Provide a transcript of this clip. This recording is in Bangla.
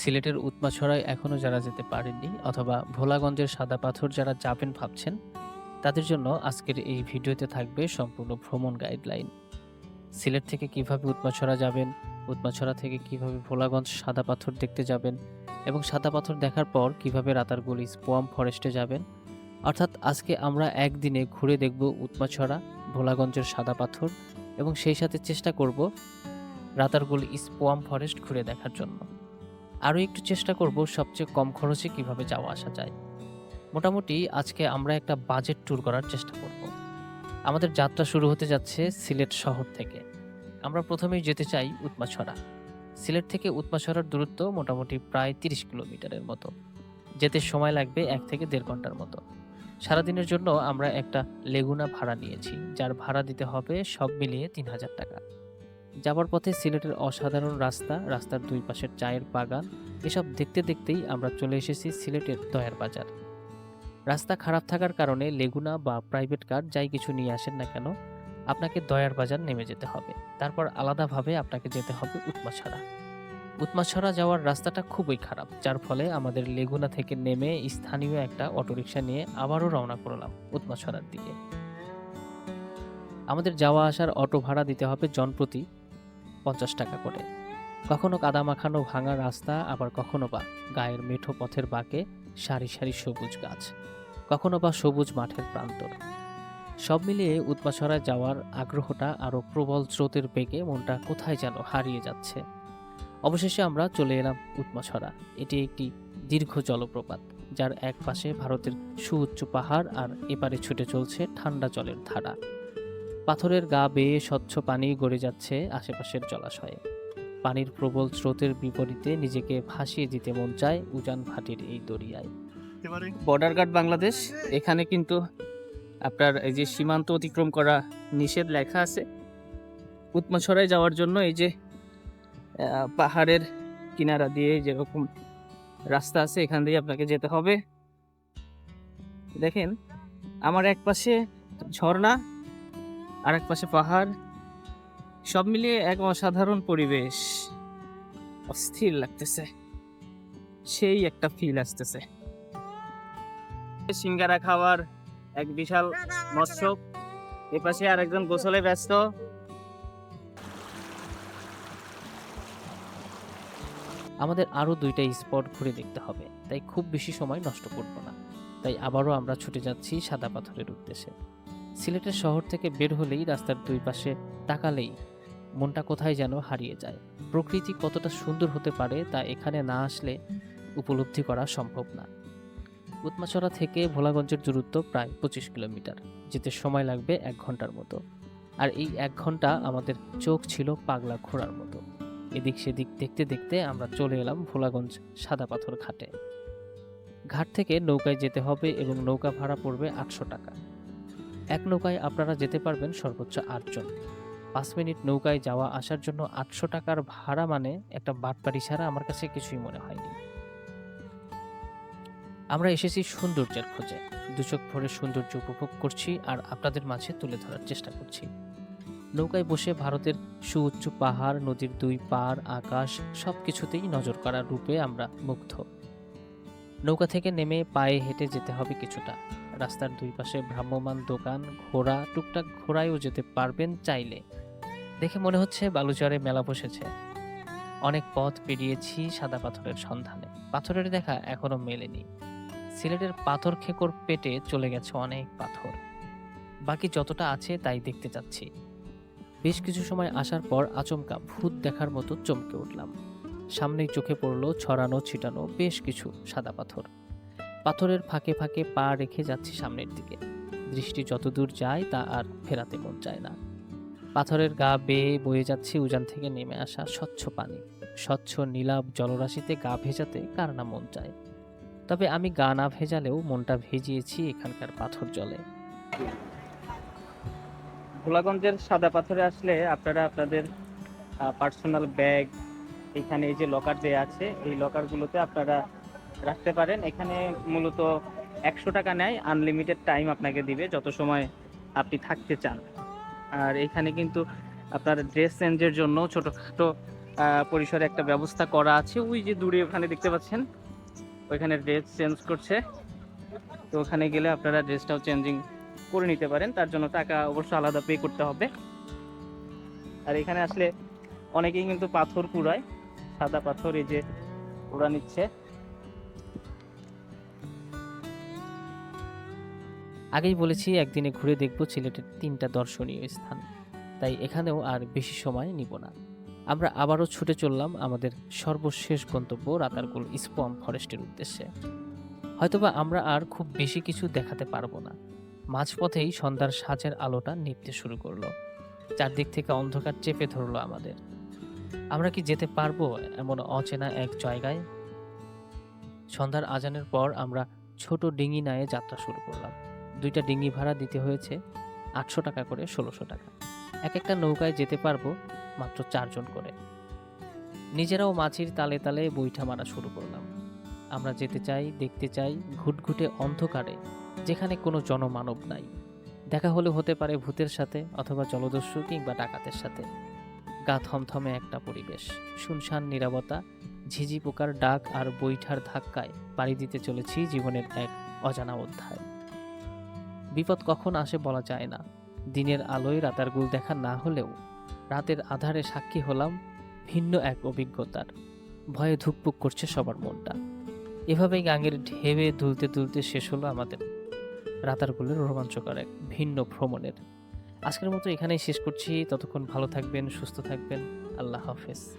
সিলেটের উৎমাছড়ায় এখনও যারা যেতে পারেননি অথবা ভোলাগঞ্জের সাদা পাথর যারা যাবেন ভাবছেন, তাদের জন্য আজকের এই ভিডিওতে থাকবে সম্পূর্ণ ভ্রমণ গাইডলাইন সিলেট থেকে কীভাবে উৎমাছড়া যাবেন, উৎমাছড়া থেকে কীভাবে ভোলাগঞ্জ সাদা পাথর দেখতে যাবেন এবং সাদা পাথর দেখার পর কীভাবে রাতারগুলি স্পোয়াম ফরেস্টে যাবেন, অর্থাৎ আজকে আমরা একদিনে ঘুরে দেখব উৎমাছড়া, ভোলাগঞ্জের সাদা পাথর এবং সেই সাথে চেষ্টা করব রাতারগুল স্পোয়াম ফরেস্ট ঘুরে দেখার জন্য। আরও একটু চেষ্টা করব সবচেয়ে কম খরচে কীভাবে যাওয়া আসা যায়। মোটামুটি আজকে আমরা একটা বাজেট ট্যুর করার চেষ্টা করব। আমাদের যাত্রা শুরু হতে যাচ্ছে সিলেট শহর থেকে। আমরা প্রথমেই যেতে চাই উৎমাছড়া। সিলেট থেকে উৎমাছড়ার দূরত্ব মোটামুটি প্রায় তিরিশ কিলোমিটারের মতো। যেতে সময় লাগবে এক থেকে দেড় ঘণ্টার মতো। সারাদিনের জন্য আমরা একটা লেগুনা ভাড়া নিয়েছি, যার ভাড়া দিতে হবে সব মিলিয়ে তিন হাজার টাকা। যাবার পথে সিলেটের অসাধারণ রাস্তা, রাস্তার দুই পাশের চায়ের বাগান, এসব দেখতে দেখতেই আমরা চলে এসেছি সিলেটের দয়ার বাজার। রাস্তা খারাপ থাকার কারণে লেগুনা বা প্রাইভেট কার যাই কিছু নিয়ে আসেন না কেন, আপনাকে দয়ার বাজার নেমে যেতে হবে। তারপর আলাদাভাবে আপনাকে যেতে হবে উৎমাছড়া। উৎমাছড়া যাওয়ার রাস্তাটা খুবই খারাপ, যার ফলে আমাদের লেগুনা থেকে নেমে স্থানীয় একটা অটোরিকশা নিয়ে আবারও রওনা করলাম উৎমাছড়ার দিকে। আমাদের যাওয়া আসার অটো ভাড়া দিতে হবে জনপ্রতি পঞ্চাশ টাকা করে। কখনো কাদা মাখানো ভাঙা রাস্তা, আবার কখনো বা গায়ের মেঠো পথের বাঁকে সারি সারি সবুজ গাছ, কখনো বা সবুজ মাঠের প্রান্তর। সব মিলিয়ে উৎমাছড়ায় যাওয়ার আগ্রহটা আরও প্রবল স্রোতের বেগে মনটা কোথায় যেন হারিয়ে যাচ্ছে। অবশেষে আমরা চলে এলাম উৎমাছড়া এটি একটি দীর্ঘ জলপ্রপাত, যার এক পাশে ভারতের সুউচ্চ পাহাড় আর এপারে ছুটে চলছে ঠান্ডা জলের ধারা। পাথরের গা বেয়ে স্বচ্ছ পানি গড়ে যাচ্ছে আশেপাশের জলাশয়ে। পানির প্রবল স্রোতের বিপরীতে নিজেকে ভাসিয়ে দিতে মন চায় উজান ভাটির এই দরিয়ায়। বর্ডার গার্ড বাংলাদেশ এখানে কিন্তু আপনার এই যে সীমান্ত অতিক্রম করা নিষেধ লেখা আছে। উৎমাছড়ায় যাওয়ার জন্য এই যে পাহাড়ের কিনারা দিয়ে যেরকম রাস্তা আছে এখান দিয়ে আপনাকে যেতে হবে। দেখেন আমার এক পাশে ঝর্ণা আর এক পাশে পাহাড়। সব মিলিয়ে এক অসাধারণ পরিবেশ। অস্থির লাগতেছে। সেই একটা ফিল আসতেছে। সিঙ্গারা খাওয়ার এক বিশাল মৎস্য এপাশে আরেকজন গোসলে ব্যস্ত। আমাদের আরও দুইটা স্পট ঘুরে দেখতে হবে। তাই খুব বেশি সময় নষ্ট করব না। তাই আবারও আমরা ছুটে যাচ্ছি সাদা পাথরের উদ্দেশ্যে। সিলেটের শহর থেকে বের হলেই রাস্তার দুই পাশে তাকালেই মনটা কোথায় যেন হারিয়ে যায়। প্রকৃতি কতটা সুন্দর হতে পারে তা এখানে না আসলে উপলব্ধি করা সম্ভব না। উৎমাছড়া থেকে ভোলাগঞ্জের দূরত্ব প্রায় পঁচিশ কিলোমিটার, যেতে সময় লাগবে এক ঘণ্টার মতো। আর এই এক ঘণ্টা আমাদের চোখ ছিল পাগলা ঘোড়ার মতো। এদিক সেদিক দেখতে দেখতে আমরা চলে এলাম ভোলাগঞ্জ সাদা পাথর ঘাটে। ঘাট থেকে নৌকায় যেতে হবে এবং নৌকা ভাড়া পড়বে আটশো টাকা। এক নৌকায় আপনারা যেতে পারবেন সর্বোচ্চ আটজন। পাঁচ মিনিট নৌকায় যাওয়া আসার জন্য আটশো টাকার ভাড়া মানে একটা বাটপাড়ি ছাড়া আমার কাছে কিছুই মনে হয়নি। আমরা এসেছি সৌন্দর্যের খোঁজে। দুচোখ ভরে সৌন্দর্য উপভোগ করছি আর আপনাদের মাঝে তুলে ধরার চেষ্টা করছি। নৌকায় বসে ভারতের সুউচ্চ পাহাড়, নদীর দুই পাড় আকাশ সব কিছুতেই নজর করার রূপে আমরা মুগ্ধ। নৌকা থেকে নেমে পায়ে হেঁটে যেতে হবে কিছুটা। রাস্তার দুই পাশে ভ্রাম্যমান দোকান, ঘোড়া, টুকটাক ঘোড়ায়ও যেতে পারবেন চাইলে। দেখে মনে হচ্ছে বালুচরে মেলা বসেছে। অনেক পথ পেরিয়েছি সাদা পাথরের সন্ধানে। পাথরের দেখা এখনও মেলেনি। সিলেটের পাথর খেকর পেটে চলে গেছে অনেক পাথর। বাকি যতটা আছে তাই দেখতে যাচ্ছি বেশ কিছু সময় আসার পর আচমকা ভূত দেখার মতো চমকে উঠলাম। সামনেই চোখে পড়ল ছড়ানো, ছিটানো বেশ কিছু সাদা পাথর। পাথরের ফাঁকে ফাঁকে পা রেখে যাচ্ছি সামনের দিকে। দৃষ্টি যতদূর যায়, তা আর ফেরাতে মন চায় না। পাথরের গা বেয়ে বয়ে যাচ্ছে উজান থেকে নেমে আসা স্বচ্ছ পানি। স্বচ্ছ নীলাভ জলরাশিতে গা ভেজাতে কার না মন চায়। তবে আমি গা না ভেজালেও মনটা ভেজিয়েছি এখানকার পাথর জলে। ভোলাগঞ্জের সাদা পাথরে আসলে আপনারা আপনাদের পার্সোনাল ব্যাগ এখানে এই যে লকার দেয়া আছে, এই লকারগুলোতে আপনারা রাখতে পারেন। এখানে মূলত একশো টাকা নেয় আনলিমিটেড টাইম আপনাকে দিবে যত সময় আপনি থাকতে চান। আর এখানে কিন্তু আপনার ড্রেস চেঞ্জের জন্য ছোটোখাটো পরিসরে একটা ব্যবস্থা করা আছে। ওই যে দূরে ওখানে দেখতে পাচ্ছেন, ওইখানে ড্রেস চেঞ্জ করছে। তো ওখানে গেলে আপনারা ড্রেসটাও চেঞ্জিং করে নিতে পারেন। তার জন্য টাকা অবশ্য আলাদা পে করতে হবে। আর এখানে আসলে অনেকেই কিন্তু পাথর কুড়ায় সাদা পাথর এই যে কুড়া নিচ্ছে। আগেই বলেছি, একদিনে ঘুরে দেখব সিলেটের তিনটা দর্শনীয় স্থান। তাই এখানেও আর বেশি সময় নিব না। আমরা আবারও ছুটে চললাম আমাদের সর্বশেষ গন্তব্য রাতারগুল স্পম ফরেস্টের উদ্দেশ্যে। হয়তোবা আমরা আর খুব বেশি কিছু দেখাতে পারব না। মাঝপথেই সন্ধ্যার সাজের আলোটা নিভতে শুরু করল। চারদিক থেকে অন্ধকার চেপে ধরলো আমাদের। আমরা কি যেতে পারব এমন অচেনা এক জায়গায়? সন্ধ্যার আজানের পর আমরা ছোট ডিঙি নায়ে যাত্রা শুরু করলাম। দুইটা ডিঙি ভাড়া দিতে হয়েছে আটশো টাকা করে ষোলোশো টাকা। এক একটা নৌকায় যেতে পারব মাত্র চারজন করে। নিজেরাও মাছির তালে তালে বৈঠা মারা শুরু করলাম। আমরা যেতে চাই, দেখতে চাই, ঘুটঘুটে অন্ধকারে, যেখানে কোনো জনমানব নাই। দেখা হলে হতে পারে ভূতের সাথে অথবা জলদস্যু কিংবা ডাকাতের সাথে। গা থমথমে একটা পরিবেশ, শুনশান নিরাপত্তা ঝিঝি পোকার ডাক আর বৈঠার ধাক্কায় পাড়ি দিতে চলেছি জীবনের এক অজানা অধ্যায়। বিপদ কখন আসে বলা যায় না। দিনের আলোয় রাতার গুল দেখা না হলেও রাতের আধারে সাক্ষী হলাম ভিন্ন এক অভিজ্ঞতার। ভয়ে ধুকপুক করছে সবার মনটা। এভাবেই গাঙের ঢেবে দুলতে দুলতে শেষ হলো আমাদের রাতারগুলের রোমাঞ্চকর এক ভিন্ন ভ্রমণের। আজকের মতো এখানেই শেষ করছি। ততক্ষণ ভালো থাকবেন, সুস্থ থাকবেন। আল্লাহ হাফেজ।